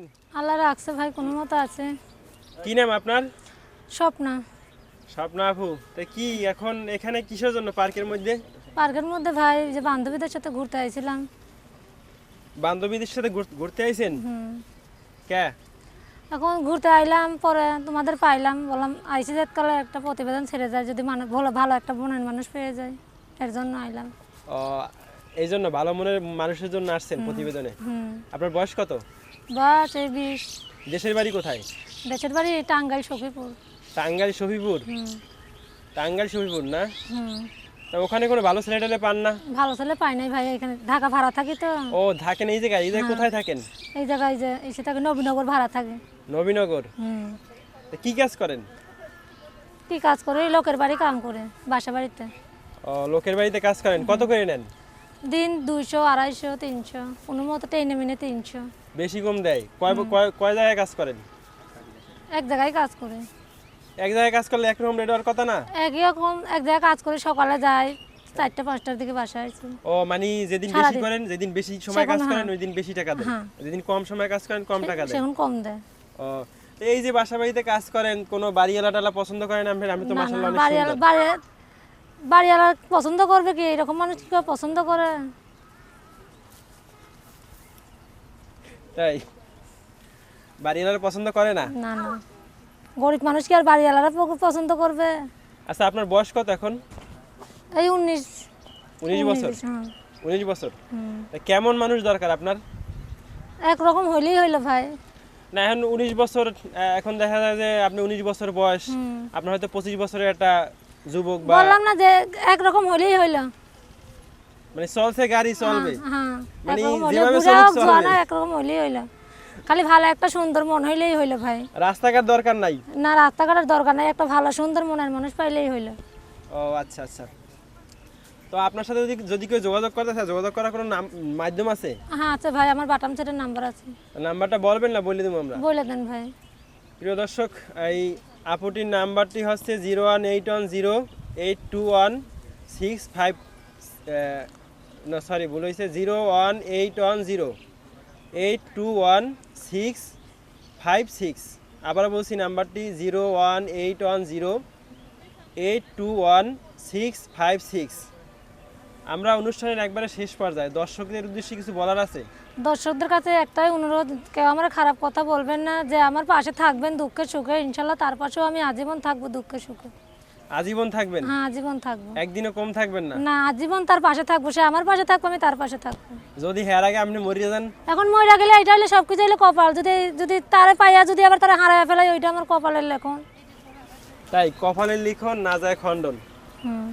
আছেন? আল্লাহ রাখছে ভাই কোনো মতো আছে। কি নাম আপনার? স্বপ্না। স্বপ্না আপু তা কি এখন এখানে কিসের জন্য পার্কের মধ্যে? পার্কের মধ্যে ভাই যে বান্ধবীদের সাথে ঘুরতে আইছিলাম। বান্ধবীদের সাথে ঘুর- ঘুরতে আইছেন? কে? এখন ঘুরতে আইলাম পরে তোমাদের পাইলাম বললাম আইসি কালে একটা প্রতিবেদন ছেড়ে যায় যদি মানুষ ভালো ভালো একটা বোনের মানুষ পেয়ে যায় এর জন্য আইলাম। এই জন্য ভালো মনের মানুষের জন্য আসছেন প্রতিবেদনে। আপনার বয়স কত? বাস এই বিশ। দেশের বাড়ি কোথায়? দেশের বাড়ি টাঙ্গাইল সখীপুর টাঙ্গাইল শফিপুর? হুম। টাঙ্গাইল শফিপুর না? তা ওখানে কোনো ভালো ছেলে টেলে পান না? ভালো ছেলে পাই নাই ভাই এখানে ঢাকা ভাড়া থাকি তো। ও থাকেন এই জায়গায়? এই জায়গায় কোথায় থাকেন? এই জায়গায় যে এসে থাকে নবীনগর ভাড়া থাকে। নবীনগর? হুম। কি কাজ করেন? কি কাজ করে? লোকের বাড়ি কাম করে বাসা বাড়িতে। ও লোকের বাড়িতে কাজ করেন। কত করে নেন? দিন দুইশো আড়াইশো তিনশো। কোনো মতো টেনে মিনে তিনশো। বেশি কম দেয়। কয় কয়- কয় জায়গায় কাজ করেন? এক জায়গায় কাজ করে। এক জায়গায় কাজ করলে একরকম রেট হওয়ার কথা না? একই রকম এক জায়গায় কাজ করে সকালে যায় চারটে পাঁচটার দিকে বাসায় আসি ও মানে যেদিন বেশি সারাদিন। করেন যেদিন বেশি সময় কাজ সেখন করেন হ্যাঁ। ওই দিন বেশি টাকা দেন। হ্যাঁ। যেদিন কম সময় কাজ করেন কম টাকা দেন। সেখন কম দেয়। ও তো এই যে বাসা বাড়িতে কাজ করেন কোনো বাড়িওয়ালা টালা পছন্দ করেন আমি আমি তো না, মাসাল্লাহ অনেক সুন্দর। বাড়ি বাড়িওয়ালা পছন্দ করবে কি? এরকম মানুষ কি পছন্দ করে? তাই? বাড়িওয়ালা পছন্দ করে না? না না। গরিব মানুষ কি আর বাড়িওয়ালারা পছন্দ করবে? আচ্ছা আপনার বয়স কত এখন? এই উনিশ। উনিশ বছর? হ্যাঁ। উনিশ বছর? কেমন মানুষ দরকার আপনার? একরকম হইলেই হইল ভাই। না এখন উনিশ বছর এখন দেখা যায় যে আপনি উনিশ বছর বয়স। আপনার হয়তো পঁচিশ বছরের একটা যুবক বা বললাম না যে একরকম হইলেই হইল। মানে চলছে গাড়ি চলবে। হ্যাঁ মানে যেভাবে চলবে। হোক, একরকম হইলেই হইল। খালি ভালো একটা সুন্দর মন হইলেই হইল ভাই। রাস্তাঘাট দরকার নাই? না রাস্তাঘাটের দরকার নাই একটা ভালো সুন্দর মনের মানুষ পাইলেই হইল। ও আচ্ছা আচ্ছা। তো আপনার সাথে যদি যদি কেউ যোগাযোগ করতে চায় যোগাযোগ করার কোনো নাম মাধ্যম আছে? হ্যাঁ আচ্ছা ভাই আমার বাটাম সেটের নাম্বার আছে। নাম্বারটা বলবেন না বলে দেবো আমরা। বলে দেন ভাই। প্রিয় দর্শক এই আপুটির নাম্বারটি হচ্ছে zero one eight one zero eight two one six five না সরি ভুল হয়েছে zero one eight one zero eight two one six five six. আবার বলছি, নাম্বারটি zero one eight one zero eight two one six five six. আমরা অনুষ্ঠানের একবারে শেষ পর্যায়ে দর্শকদের উদ্দেশ্যে কিছু বলার আছে? দর্শকদের কাছে একটাই অনুরোধ কেউ আমার খারাপ কথা বলবেন না যে আমার পাশে থাকবেন দুঃখে সুখে ইনশাল্লাহ তার পাশেও আমি আজীবন থাকব দুঃখে সুখে। আজীবন থাকবেন? হ্যাঁ আজীবন থাকব। একদিনও কম থাকবেন না? না আজীবন তার পাশে থাকব সে আমার পাশে থাকব আমি তার পাশে থাকব। যদি হের আগে আপনি মরিয়ে যান? এখন মহিলা গেলে এটা হলে সব কিছু হলে কপাল যদি যদি তারে পাইয়া যদি আবার তারা হারায় ফেলায় ওইটা আমার কপালের লেখন। তাই কপালের লিখন না যায় খণ্ডন। হুম।